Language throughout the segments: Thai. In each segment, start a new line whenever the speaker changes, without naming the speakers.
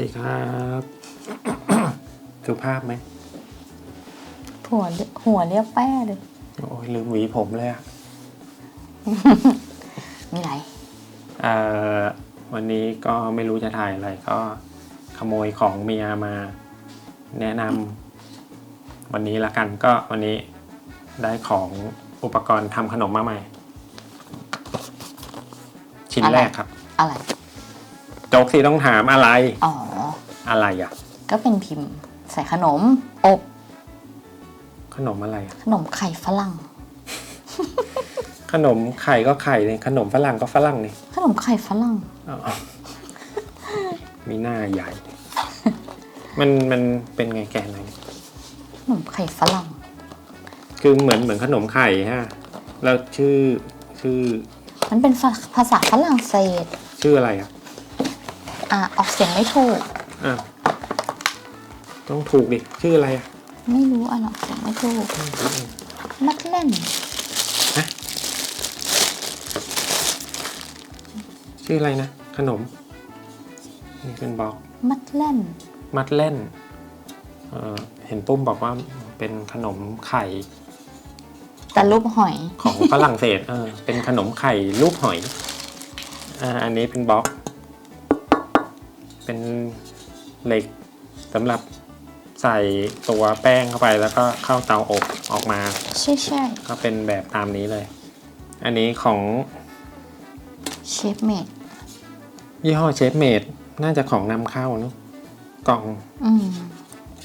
ดีครับ สุภาพไหม
หัวหัวเรียบแป้เลย
โอ้ยลืมหวีผมเลยอะ
มีไร
เอ่อวันนี้ก็ไม่รู้จะถ่ายอะไรก็ขโมยของเมียมา แนะนำวันนี้ละกันก็วันนี้ได้ของอุปกรณ์ทำขนมมาใหม่ ชิ้นแรกครับ
อะไร
โจ๊กสิต้องถามอะไร
อ๋อ
อะไรอะ
ก็เป็นพิมพ์ ใส่ขนม อบ
ขนมอะไรอะ
ขนมไข่ฝรั่ง
ขนมไข่ก็ไข่เลยขนมฝรั่งก็ฝรั่งนี่
ขนมไข่ฝรั่ง
อ๋อมีหน้าใหญ่ มันมันเป็นไงแกะอะไรเนี่ย
ขนมไข่ฝรั่ง
คือเหมือนเหมือนขนมไข่ฮะ แล้วชื่อชื่อ
มันเป็นภาภาษาฝรั่งเศส
ชื่ออะไรอะ
อะออกเสียงไม่ถูก
อะต้องถูกดิ ชื่ออะไรอะ
ไม่รู้อะออกเสียงไม่ถูกมัดเล่น
ชื่ออะไรนะ ขนม นี่เป็นบอก
มัดเล่น
มัดเล่นเออเห็นปุ้มบอกว่าเป็นขนมไข่
แต่รูปหอย
ของฝรั่งเศสเออเป็นขนมไข่รูปหอยอ่าอันนี้เป็นบล็อก เป็นเหล็กสำหรับใส่ตัวแป้งเข้าไปแล้วก็เข้าเตาอบออกมา
ใช่ใช่
ก็เป็นแบบตามนี้เลย อันนี้ของ
เชฟเมด
ยี่ห้อเชฟเมดน่าจะของนำเข้าเนอะกล่อง
อืม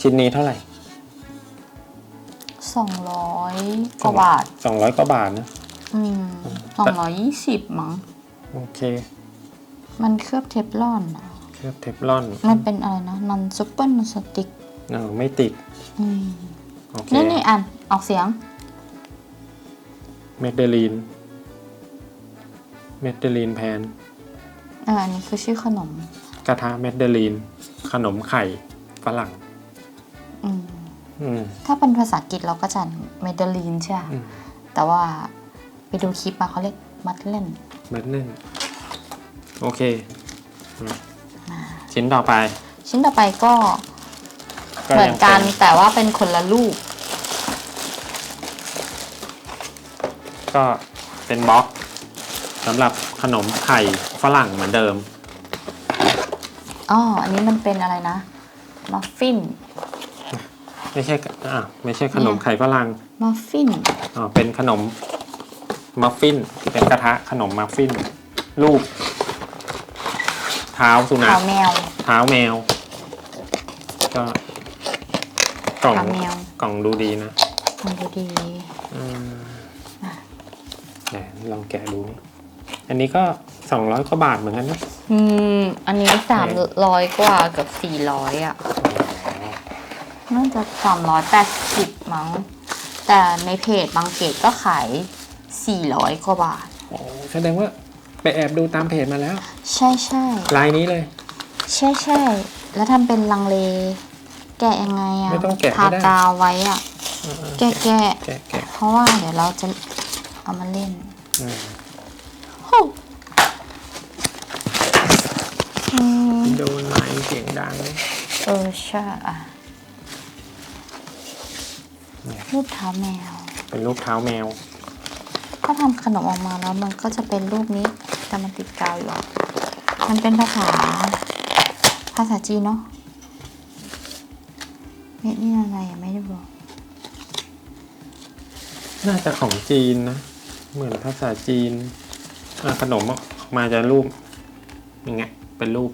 ชิ้นนี้เท่าไหร่
สองร้อยกว่าบาท
สองร้อยกว่าบาทนะ
อืมสองร้อยยี่สิบมั้ง
โอเค
มันเคลือบเทฟลอนอะ
เคลือบเทฟลอน
มันเป็นอะไรนะนอนซุปเปอร์นอนสติก
เออไม่ติด
อืม
โอเค
นี่นี่อ่านออกเสียง
เมดเดลีนเมดเดลีนแพน
เอออันนี้คือชื่อขนม
กระทะเมดเดลีน ขนมไข่ฝรั่ง
อืม
อืม
ถ้าเป็นภาษาอังกฤษเราก็จะเมดเดลีนใช่ปะ
อืม
แต่ว่าไปดูคลิปมาเขาเรียกมัดเล่น
เมดเล่นโอเคอืม ชิ้นต่อไป
ชิ้นต่อไปก็
ก็
เหมือ
ยั
น
ง
กัน
เป็น
แต่ว่าเป็นคนละลูก
ก็เป็นบล็อกสำหรับขนมไข่ฝรั่งเหมือนเดิม
อ๋อ อันนี้มันเป็นอะไรนะ มัฟฟิน
ไม่ใช่อ่าไม่ใช่ขนมไข่ฝรั่ง
มัฟฟิน
อ๋อเป็นขนมมัฟฟิน เป็นกระทะขนมมัฟฟิน รูปเท้าสุนั
ขา
ข
วแมว
เท้าแมว ก็กล่อง
เท้าแมว
กล่องดูดีนะ
ลองดูดี
อืมไหนลองแกะดูนี่อันนี้ก็สองร้อยกว่าบาทเหมือนกันนะ
อืม อันนี้สามร้อยกว่าเกับสี่ร้อยอะ น่าจะสามร้อยแปดสิบมั้ง แต่ในเพจบางเพจก็ขายสี่ร้อยกว่าบาท
โอ้แสดงว่า ไปแอบดูตามเพจมาแล้ว
ใช่ใช่
ลายนี้เลย
ใช่ใช่แล้วทำเป็นลังเล แกะยังไงอะ
ไม่ต้องแกะ
ทา
ก็ได้
กาวไว้อะแกะแกะ
แกะแกะ
เพราะว่าเดี๋ยวเราจะเอามาเล่น
อืม
โอ้อืม
โดนไม้เสียงดัง
เออใช่อะรูปเท้าแมว
เป็นรูปเท้าแมว
ก็ทำขนมออกมาแล้วมันก็จะเป็นรูปนี้ แต่มันติดกาวอยู่อะมันเป็นภาษา ภาษาจีนเนาะเม็ดนี่อะไรอะไม่ได้บอก
น่าจะของจีนนะ เหมือนภาษาจีนอะขนมออกมาจะรูปอย่างเงี้ยเป็นรูป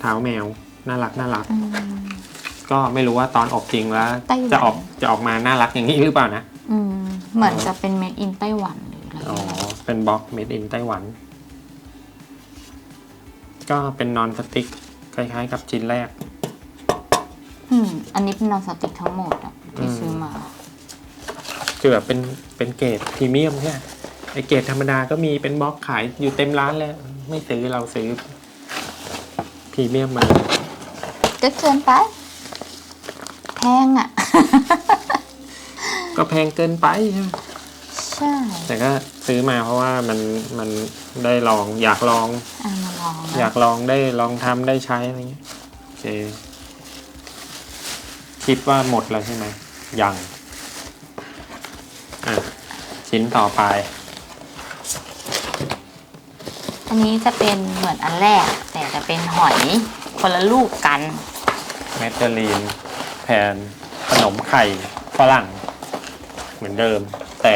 เท้าแมว น่ารักน่ารัก
อืม
ก็ไม่รู้ว่าตอนอบจริงแล้ว
ไต้หวัน
จะออกจะออกมาน่ารักอย่างนี้หรือเปล่านะ
อืมเหมือนจะเป็นเม็ดอินไต้หวันหรืออะไร
อ๋อ เป็นบล็อกเมดอินไต้หวัน ก็เป็นนอนสติ๊กคล้ายๆ กับชิ้นแรก
อืมอันนี้เป็นนอนสติกทั้งหมดอะที่
อืม
ซื้อมา
คือแบบเป็นเป็นเกรดพรีเมียมใช่ไหมไอเกรดธรรมดาก็มีเป็นบล็อกขายอยู่เต็มร้านแล้ว ไม่ซื้อเราซื้อพรีเมียมมา
ก็เกินไปแพงอะ
ก็แพงเกินไปใช่ไหม
ใช่ใช่
แต่ก็ซื้อมาเพราะว่ามันมันได้ลองอยากลอง
อะมาลองนะ
อยากลองได้ลองทำได้ใช้อะไรเงี้ยโอเคคิดว่าหมดแล้วใช่ไหมยังอะชิ้นต่อไป
อันนี้จะเป็นเหมือนอันแรก แต่จะเป็นหอยคนละลูกกัน
แมดเดลีนแผ่นขนมไข่ฝรั่ง เหมือนเดิม แต่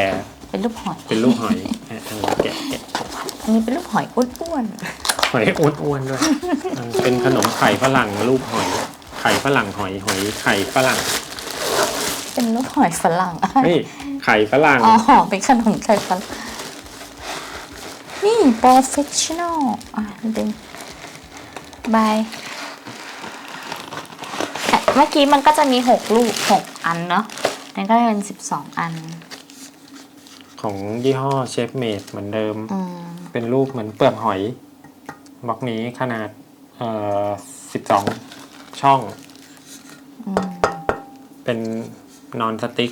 เป็นรูปหอย
เป็นลูกหอยอะอันนี้แกะแกะ
อันนี้เป็นรูปหอยอ้วน
หอยอ้วนๆด้วยอะเป็นขนมไข่ฝรั่งรูปหอย ไข่ฝรั่งหอยหอยไข่ฝรั่ง
ๆเป็นรูปหอยฝรั่ง
เฮ้ยไข่ฝรั่ง
อ๋อเป็นขนมไข่ฝรั่งนี่ professional อะดึงบายอะเมื่อกี้มันก็จะมีหกลูกหกอันเนาะ นั่นก็เป็นสิบสองอัน
ของยี่ห้อเชฟเมดเหมือนเดิม
อืม
เป็นรูปเหมือนเปลือกหอยบล็อกนี้ขนาดเอ่อสิบสองช่อง
อืม
เป็นนอนสติ๊ก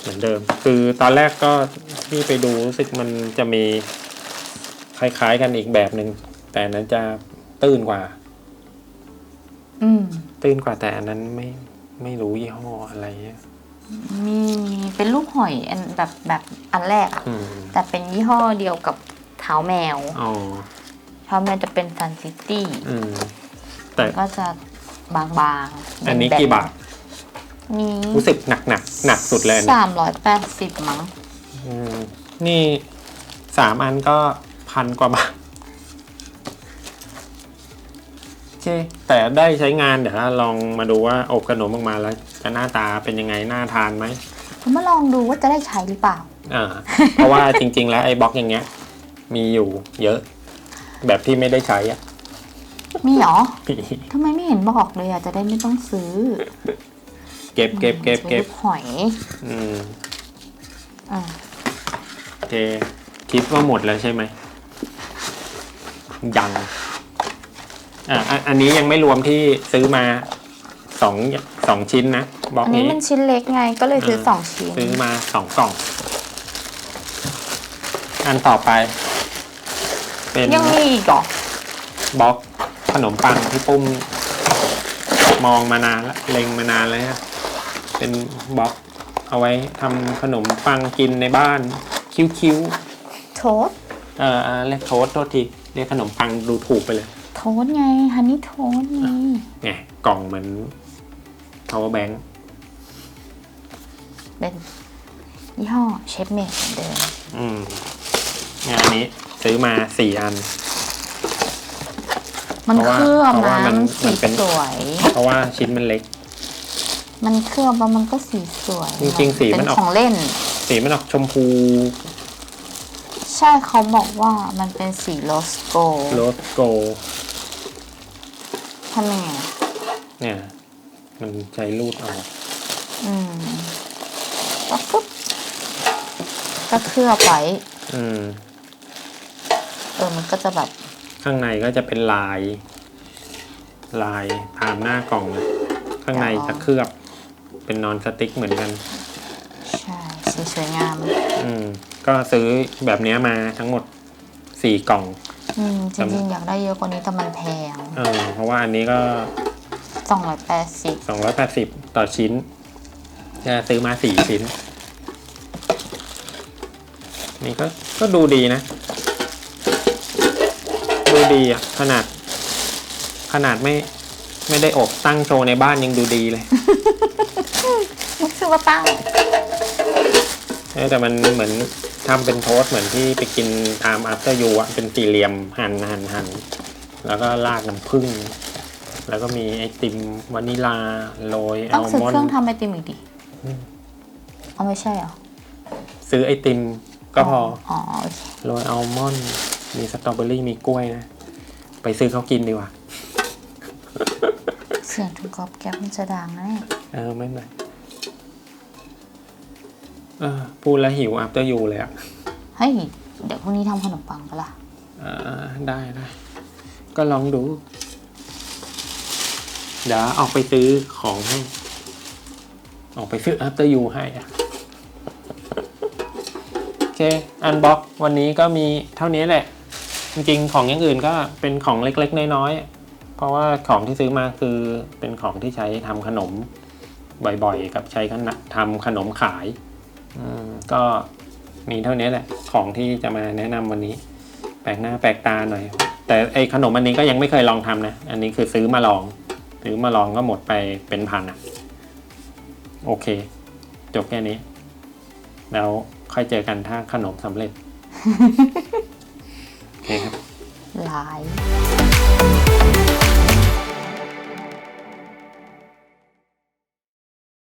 เหมือนเดิม คือตอนแรกก็ที่ไปดูรู้สึกมันจะมีคล้าย ๆ กันอีกแบบหนึ่งแต่อันนั้นจะตื้นกว่า
อืม
ตื้นกว่าแต่อันนั้นไม่ไม่รู้ยี่ห้ออะไรเงี้ย
มีมีเป็นลูกหอยอันแบบแบบอันแรกอะ
อืม
แต่เป็นยี่ห้อเดียวกับเท้าแมว
อ๋อ
เท้าแมวจะเป็นซันซิตี้
อืม แต่
ก็จะบางๆ
อันนี้
แบๆ
กี่บาท
นี้
รู้สึกหนักหนักหนักสุดเลยอันนี้
สามร้อยแปดสิบมั้ง
อืมนี่สามอันก็พันกว่าบาทโอเคแต่ได้ใช้งานเดี๋ยวลองมาดูว่าอบขนมออกมาแล้ว จะหน้าตาเป็นยังไงน่าทานไหม
ผมมาลองดูว่าจะได้ใช้หรือเปล่า
อ่า เพราะว่าจริง ๆ แล้วไอ้บล็อกอย่างเงี้ย มีอยู่เยอะ แบบที่ไม่ได้ใช้อะ
มีเหรอทำไมไม่เห็นบอกเลยอะจะได้ไม่ต้องซื้อ
เก็บเก็บเก็บเก็บ
ซื้อลูหอย
อืม
อะ
โอเคคิดว่าหมดแล้วใช่ไหมยังอะอันอันนี้ยังไม่รวมที่ซื้อมา สองสองชิ้นนะบล็อก
อันนี้
นี้
มันชิ้นเล็กไงก็เลยซื้อ
เออ
สองชิ้น
ซื้อมาสองกล่อง อันต่อไป เป็น
ยังมีอีกเหรอบ
ล็อกขนมปังที่ปุ้มมองมานานแล้วเล็งมานานแล้วฮะเป็นบล็อกเอาไว้ทำขนมปังกินในบ้าน คิ้ว
โทษ
ๆเอ่อเอ่อเรียกโทษโทษทีเรียกขนมปังดูถูกไปเลย
โทษไงฮันนี่โทษไง
ไงกล่องเหมือน power bank
เป็นยี่ห้อเชฟเมดเหมือนเดิม
อืมงานนี้ซื้อมาสี่อัน
มัน
เพราะว่า
เคลือบ
เพราะว่า
นะ
มัน
มันสี
มันเป็น
สวย
เพราะว่าชิ้นมันเล็ก
มันเคลือบแล้วมันก็สีสวย
จริงๆสีมัน
เป็น
ออก
ของเล่น
สีมันออกชมพู
ใช่เขาบอกว่ามันเป็นสีโรสโก
โรสโก
ทำยังไง
เนี่ย มันใช้รูดออก
อืมก็ปุ๊บก็เคลือบไว้
อืม
เออมันก็จะแบบ
ข้างในก็จะเป็นลาย ลายตามหน้ากล่องเลยข้างในจะเคลือบเป็นนอนสติ๊กเหมือนกัน
ใช่สีสวยงาม
อืม ก็ซื้อแบบเนี้ยมาทั้งหมดสี่กล่อง
อืมจริงๆอยากได้เยอะกว่านี้แต่มันแพง
เออเพราะว่าอันนี้ก็
สองร้อยแปดสิบ
สองร้อยแปดสิบต่อชิ้น จะซื้อมาสี่ชิ้น นี่ก็ก็ดูดีนะ ดูดีอะ ขนาด ขนาดไม่ ไม่ได้อบตั้งโชว์ในบ้านยังดูดีเลย
มันคือว่าตั้ง
เออแต่มันเหมือนทำเป็นโทสต์เหมือนที่ไปกินตามอั t เตอร์ยูอะเป็นสี่เหลี่ยมหั่นหั่นหั่นแล้วก็ราดน้ำผึ้ง แล้วก็มีไอติมวานิลาโรย
ต้
อั
อง
ล
ซื้อ
มอน
เครื่อง
ด์
ทำไอติมอีกดิเอาไม่ใช่เหรอ
ซื้อไอติมก็พอ
อ๋อโอเค
โรยอัลมอนด์มีสตรอเบอรี่มีกล้วยนะ ไปซื้อเขากินดีกว่า
เสียงทุกกรอบแก๊บมันจะดังนะเนี่ย
เออ ไม่เป็นไรเออพูดแล้วหิวอั t เตอร์ยูเลยอะ
เฮ้ยเดี๋ยวพรุ่งนี้ทำขนมปังก็ล่ะ
อ่าได้ได้ก็ลองดู เดี๋ยวออกไปซื้อของให้ ออกไปซื้อ after you ให้อะเคอันบ็อกวันนี้ก็มีเท่านี้แหละ จริงๆ ของอย่างอื่นก็เป็นของเล็กๆ น้อยๆ เพราะว่าของที่ซื้อมาคือเป็นของที่ใช้ทำขนมบ่อยๆ กับใช้ขนทำขนมขาย ก็มีเท่านี้แหละ ของที่จะมาแนะนำวันนี้ แปลกหน้าแปลกตาหน่อย แต่ไอขนมอันนี้ก็ยังไม่เคยลองทำนะ อันนี้คือซื้อมาลอง ซื้อมาลองก็หมดไปเป็นพันอะโอเค จบแค่นี้ แล้วค่อยเจอกันถ้าขนมสำเร็จโอเคครับ
หลาย